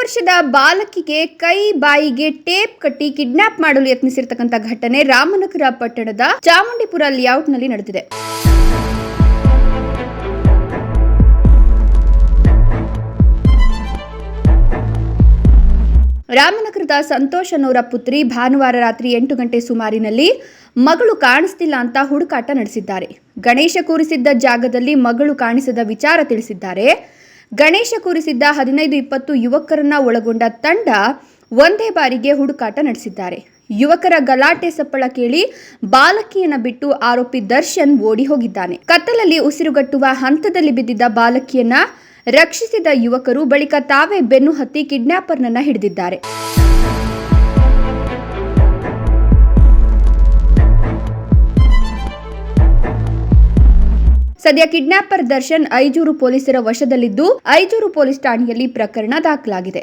ವರ್ಷದ ಬಾಲಕಿಗೆ ಕೈ ಬಾಯಿಗೆ ಟೇಪ್ ಕಟ್ಟಿ ಕಿಡ್ನಾಪ್ ಮಾಡಲು ಯತ್ನಿಸಿರ್ತಕ್ಕಂಥ ಘಟನೆ ರಾಮನಗರ ಪಟ್ಟಣದ ಚಾಮುಂಡಿಪುರ ಲೇಔಟ್ನಲ್ಲಿ ನಡೆದಿದೆ. ರಾಮನಗರದ ಸಂತೋಷ್ ಅನ್ನೋರ ಪುತ್ರಿ ಭಾನುವಾರ ರಾತ್ರಿ ಎಂಟು ಗಂಟೆ ಸುಮಾರಿನಲ್ಲಿ ಮಗಳು ಕಾಣಿಸ್ತಿಲ್ಲ ಅಂತ ಹುಡುಕಾಟ ನಡೆಸಿದ್ದಾರೆ. ಗಣೇಶ ಕೂರಿಸಿದ್ದ ಜಾಗದಲ್ಲಿ ಮಗಳು ಕಾಣಿಸದ ವಿಚಾರ ತಿಳಿಸಿದ್ದಾರೆ. ಗಣೇಶ ಕೂರಿಸಿದ್ದ ಹದಿನೈದು ಇಪ್ಪತ್ತು ಯುವಕರನ್ನ ಒಳಗೊಂಡ ತಂಡ ಒಂದೇ ಬಾರಿಗೆ ಹುಡುಕಾಟ ನಡೆಸಿದ್ದಾರೆ. ಯುವಕರ ಗಲಾಟೆ ಸಪ್ಪಳ ಕೇಳಿ ಬಾಲಕಿಯನ್ನ ಬಿಟ್ಟು ಆರೋಪಿ ದರ್ಶನ್ ಓಡಿ ಹೋಗಿದ್ದಾನೆ. ಕತ್ತಲಲ್ಲಿ ಉಸಿರುಗಟ್ಟುವ ಹಂತದಲ್ಲಿ ಬಿದ್ದಿದ್ದ ಬಾಲಕಿಯನ್ನ ರಕ್ಷಿಸಿದ ಯುವಕರು ಬಳಿಕ ತಾವೇ ಬೆನ್ನು ಹತ್ತಿ ಕಿಡ್ನಾಪರ್ನನ್ನ ಹಿಡಿದಿದ್ದಾರೆ. ಸದ್ಯ ಕಿಡ್ನಾಪರ್ ದರ್ಶನ್ ಐಜೂರು ಪೊಲೀಸರ ವಶದಲ್ಲಿದ್ದು ಐಜೂರು ಪೊಲೀಸ್ ಠಾಣೆಯಲ್ಲಿ ಪ್ರಕರಣ ದಾಖಲಾಗಿದೆ.